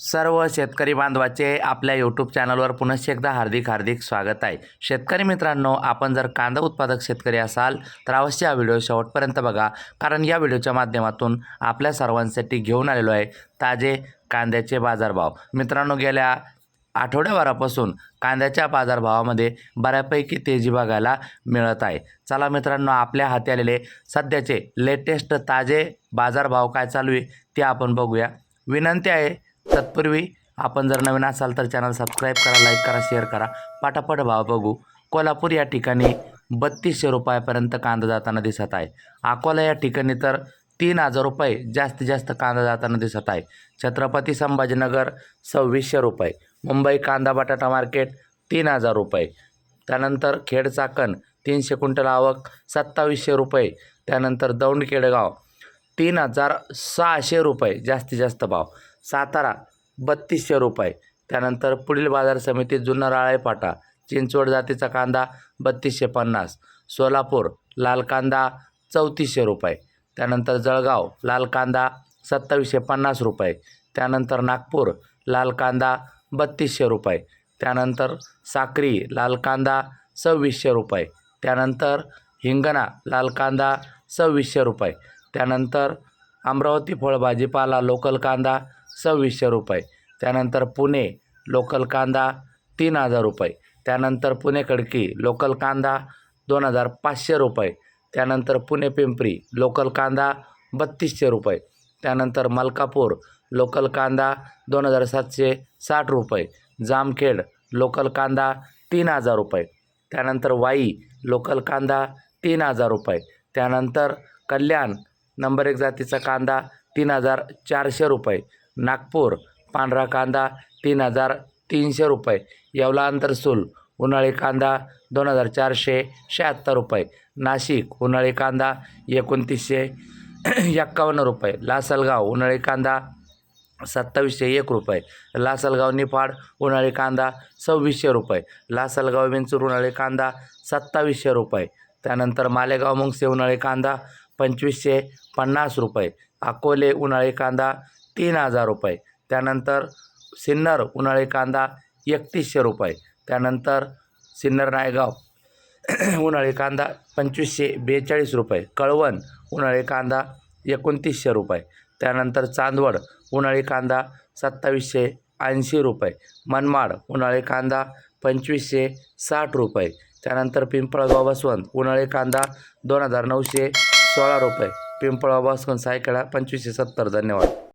सर्व शेतकरी बांधवाचे आपल्या यूट्यूब चॅनलवर पुनश्च एकदा हार्दिक हार्दिक स्वागत आहे. शेतकरी मित्रांनो आपण जर कांदा उत्पादक शेतकरी असाल तर अवश्य हा व्हिडिओ शेवटपर्यंत बघा. कारण या व्हिडिओच्या माध्यमातून आपल्या सर्वांसाठी घेऊन आलेलो आहे ताजे कांद्याचे बाजारभाव. मित्रांनो गेल्या आठवड्याभरापासून कांद्याच्या बाजारभावामध्ये बऱ्यापैकी तेजी बघायला मिळत आहे. चला मित्रांनो आपल्या हाती आलेले सध्याचे लेटेस्ट ताजे बाजारभाव काय चालू आहे ते आपण बघूया. विनंती आहे तत्पूर्वी आपण जर नवीन असाल तर चॅनल सबस्क्राईब करा लाईक करा शेअर करा. पाठापाठ भाव बघू. कोल्हापूर या ठिकाणी बत्तीसशे रुपयापर्यंत कांदा जाताना दिसत आहे. अकोला या ठिकाणी तर तीन हजार रुपये जास्तीत जास्त कांदा जाताना दिसत आहे. छत्रपती संभाजीनगर सव्वीसशे रुपये. मुंबई कांदा बटाटा मार्केट तीन हजार रुपये. त्यानंतर खेड चाकण तीनशे क्विंटल आवक सत्तावीसशे रुपये. त्यानंतर दौंड केडगाव तीन हजार सहाशे रुपये जास्तीत जास्त भाव. सातारा बत्तीसशे रुपये. त्यानंतर पुढील बाजार समिती जुन्नर आळेपाटा चिंचवड जातीचा कांदा बत्तीसशे पन्नास. सोलापूर लाल कांदा चौतीसशे रुपये. त्यानंतर जळगाव लाल कांदा सत्तावीसशे पन्नास रुपये. त्यानंतर नागपूर लाल कांदा बत्तीसशे रुपये. त्यानंतर साक्री लाल कांदा सव्वीसशे रुपये. त्यानंतर हिंगणा लाल कांदा सव्वीसशे रुपये. त्यानंतर अमरावती फळभाजीपाला लोकल कांदा सव्वीसशे रुपये. त्यानंतर पुणे लोकल कांदा तीन हजार रुपये. त्यानंतर पुणे खडकी लोकल कांदा दोन हजार पाचशे रुपये. त्यानंतर पुणे पिंपरी लोकल कांदा बत्तीसशे रुपये. त्यानंतर मलकापूर लोकल कांदा दोन हजार सातशे साठ रुपये. जामखेड लोकल कांदा तीन हजार रुपये. त्यानंतर वाई लोकल कांदा तीन हजार रुपये. त्यानंतर कल्याण नंबर एक जातीचा कांदा तीन हजार चारशे रुपये. नागपूर पांढरा कांदा तीन हजार तीनशे रुपये येवला अंतरसूल उन्हाळी कांदा दोन हजार चारशे शहात्तर रुपये नाशिक उन्हाळी कांदा एकोणतीसशे एक्कावन्न रुपये लासलगाव उन्हाळी कांदा सत्तावीसशे एक रुपये लासलगाव निफाड उन्हाळी कांदा सव्वीसशे रुपये लासलगाव विंचूर उन्हाळी कांदा सत्तावीसशे रुपये त्यानंतर मालेगाव मुंगसे उन्हाळी कांदा पंचवीसशे पन्नास रुपये अकोले उन्हाळी कांदा तीन हजार रुपये. त्यानंतर सिन्नर उन्हाळी कांदा एकतीसशे रुपये. त्यानंतर सिन्नर नायगाव उन्हाळी कांदा पंचवीसशे बेचाळीस रुपये. कळवण उन्हाळी कांदा एकोणतीसशे रुपये. त्यानंतर चांदवड उन्हाळी कांदा सत्तावीसशे ऐंशी रुपये. मनमाड उन्हाळी कांदा पंचवीसशे साठ रुपये. त्यानंतर पिंपळगाव बसवंत उन्हाळी कांदा दोन हजार नऊशे सोळा रुपये. पिंपळगाव बसवंत सायकडा पंचवीसशे सत्तर. धन्यवाद.